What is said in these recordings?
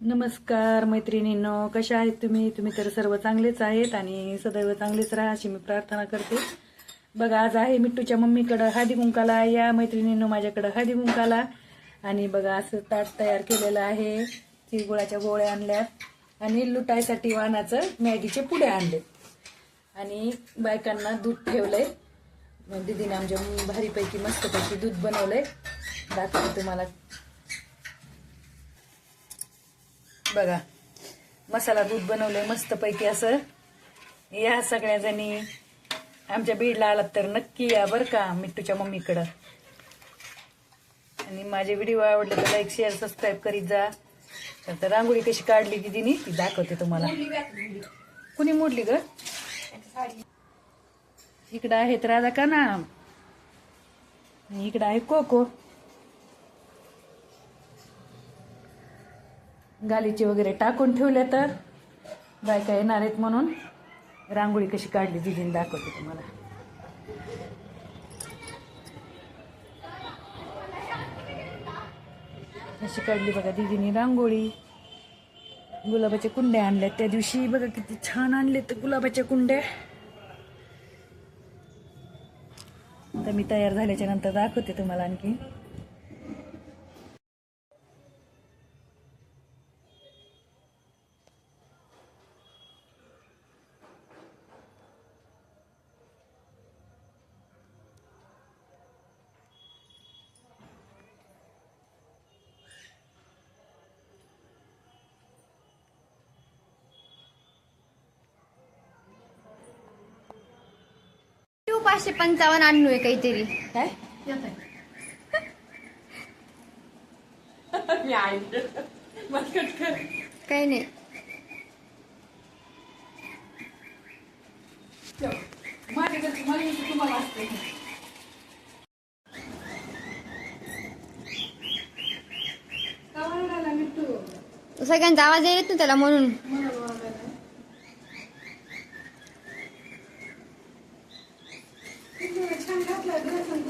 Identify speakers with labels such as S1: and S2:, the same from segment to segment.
S1: नमस्कार मैत्रिणींनो. कशा आहेत तुम्ही? तुम्ही तर सर्व चांगलेच आहेत आणि सदैव चांगलेच राहा अशी मी प्रार्थना करते. बघा आज आहे मिट्टूच्या मम्मीकडं हळदी कुंकाला. या मैत्रिणींनो माझ्याकडं हळदी कुंकाला. आणि बघा असं ताट तयार केलेलं आहे. तिळगुळाच्या गोळ्या आणल्यात. आणि लुटायसाठी वाणाचं मॅगीचे पुढे आणले. आणि बायकांना दूध ठेवलंय. दिदीने आमच्या भारीपैकी मस्तपैकी दूध बनवलंय. दाखवते तुम्हाला. बघा. मसाला दूध बनवलंय मस्तपैकी असं. या सगळ्या जणी आमच्या बीडला आलात तर नक्की या बरं का मिट्टूच्या मम्मीकडं. आणि माझे व्हिडिओ आवडले तर लाईक शेअर सबस्क्राईब करीत जा. तर रांगोळी कशी काढली दिदीनी ती दाखवते तुम्हाला. कुणी मोडली ग? इकडं आहेत राधा का ना इकडं आहे कोको. गालीचे वगैरे टाकून ठेवल्या तर बायका येणार आहेत म्हणून रांगोळी कशी काढली दिदीने दाखवते तुम्हाला. अशी काढली बघा दिदीने रांगोळी. गुलाबाच्या कुंड्या आणल्या. त्या दिवशी बघा किती छान आणले तर गुलाबाच्या कुंड्या. तर मी तयार झाल्याच्यानंतर दाखवते तुम्हाला आणखी.
S2: पाचशे पंचावन्न आणू आहे काहीतरी.
S1: काय?
S2: काही नाही. सगळ्यांचा आवाज येत ना त्याला म्हणून.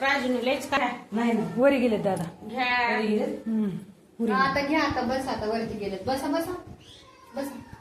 S1: छान गेले बघ नाही ना वरी गेले दादा. हम्म.
S2: आता घ्या आता बस आता वरती गेलेत. बसा. बसा.